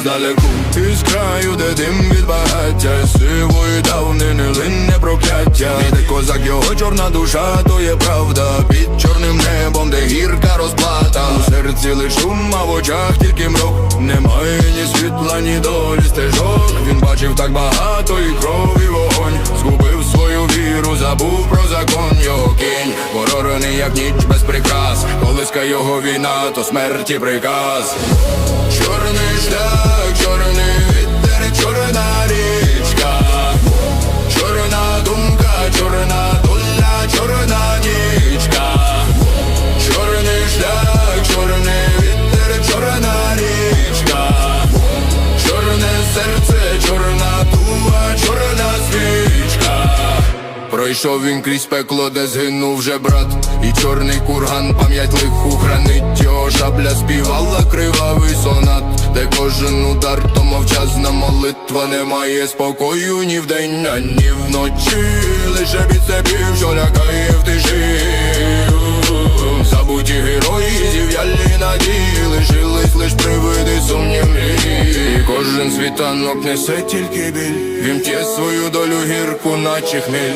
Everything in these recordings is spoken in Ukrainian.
здалеку Із краю, де дим від багаття. Сивої давнини линне прокляття. Іде козак, його чорна душа, то є правда. Під чорним небом, де гірка розплата. У серці лиш шум, а в очах тільки мрок Немає ні світла, ні долі стежок. Він бачив так багато і кров, свою забув про закон Його кінь, ворорений як ніч без приказ, Колиска його війна, то смерті приказ. Чорний шлях, чорний Пройшов він крізь пекло, де згинув вже брат. І чорний курган пам'ять лиху хранить. Його шабля співала кривавий сонат. Де кожен удар то мовчазна молитва. Немає спокою ні вдень, ані вночі. Лише від себе, що лякає в світанок несе тільки біль. Вімтє свою долю гірку, наче хміль.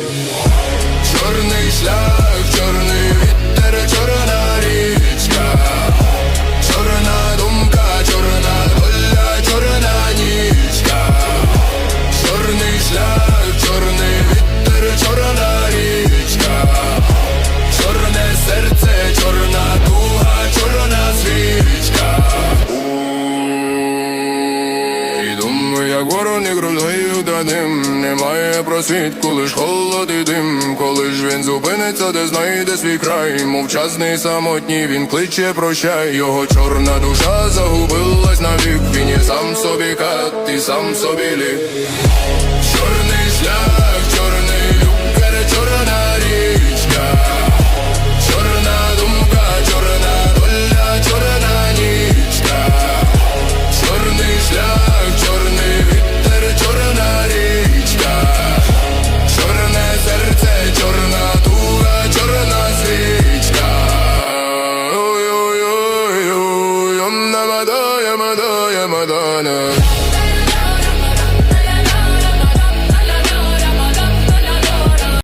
Чорний шлях, чорний вітер, чорна річка. Чорна думка, чорна доля, чорна нічка. Чорний шлях, ворони грудою да дим Немає просвітку, лиш холод і дим. Коли ж він зупиниться, де знайде свій край? Мовчазний самотній, він кличе прощай. Його чорна душа загубилась навік. Він є сам собі кат і сам собі лік. Чорний шлях يوم لما دايما دايما دانا